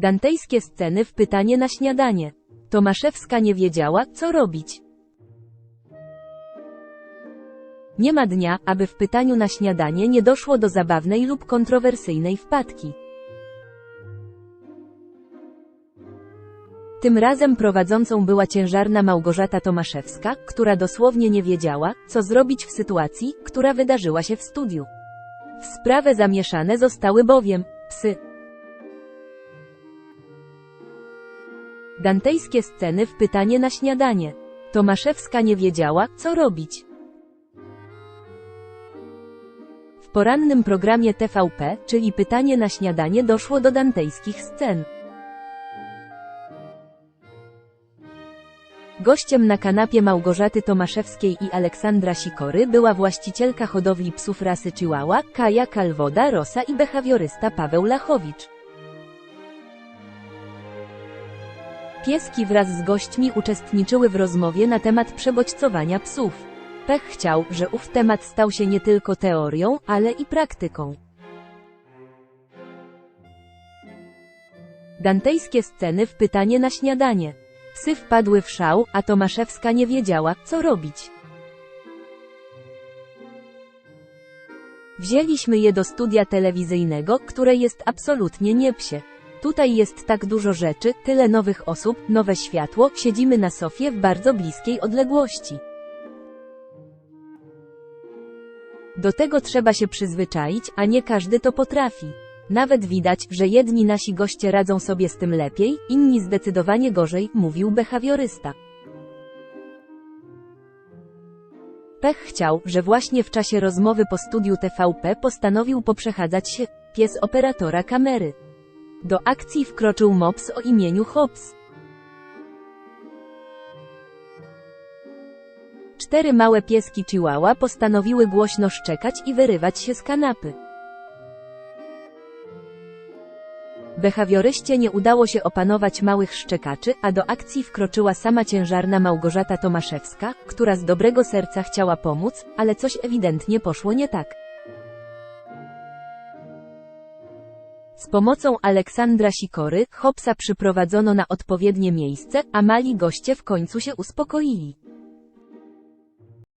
Dantejskie sceny w pytanie na śniadanie. Tomaszewska nie wiedziała, co robić. Nie ma dnia, aby w pytaniu na śniadanie nie doszło do zabawnej lub kontrowersyjnej wpadki. Tym razem prowadzącą była ciężarna Małgorzata Tomaszewska, która dosłownie nie wiedziała, co zrobić w sytuacji, która wydarzyła się w studiu. W sprawę zamieszane zostały bowiem psy. Dantejskie sceny w pytanie na śniadanie. Tomaszewska nie wiedziała, co robić. W porannym programie TVP, czyli pytanie na śniadanie doszło do dantejskich scen. Gościem na kanapie Małgorzaty Tomaszewskiej i Aleksandra Sikory była właścicielka hodowli psów rasy Chihuahua, Kaja Kalwoda Rosa i behawiorysta Paweł Lachowicz. Pieski wraz z gośćmi uczestniczyły w rozmowie na temat przebodźcowania psów. Pech chciał, że ów temat stał się nie tylko teorią, ale i praktyką. Dantejskie sceny w pytanie na śniadanie. Psy wpadły w szał, a Tomaszewska nie wiedziała, co robić. Wzięliśmy je do studia telewizyjnego, które jest absolutnie nie psie. Tutaj jest tak dużo rzeczy, tyle nowych osób, nowe światło, siedzimy na sofie w bardzo bliskiej odległości. Do tego trzeba się przyzwyczaić, a nie każdy to potrafi. Nawet widać, że jedni nasi goście radzą sobie z tym lepiej, inni zdecydowanie gorzej, mówił behawiorysta. Pech chciał, że właśnie w czasie rozmowy po studiu TVP postanowił poprzechadzać się pies operatora kamery. Do akcji wkroczył mops o imieniu Hobbs. Cztery małe pieski Chihuahua postanowiły głośno szczekać i wyrywać się z kanapy. Behawioryście nie udało się opanować małych szczekaczy, a do akcji wkroczyła sama ciężarna Małgorzata Tomaszewska, która z dobrego serca chciała pomóc, ale coś ewidentnie poszło nie tak. Z pomocą Aleksandra Sikory, Hopsa przyprowadzono na odpowiednie miejsce, a mali goście w końcu się uspokoili.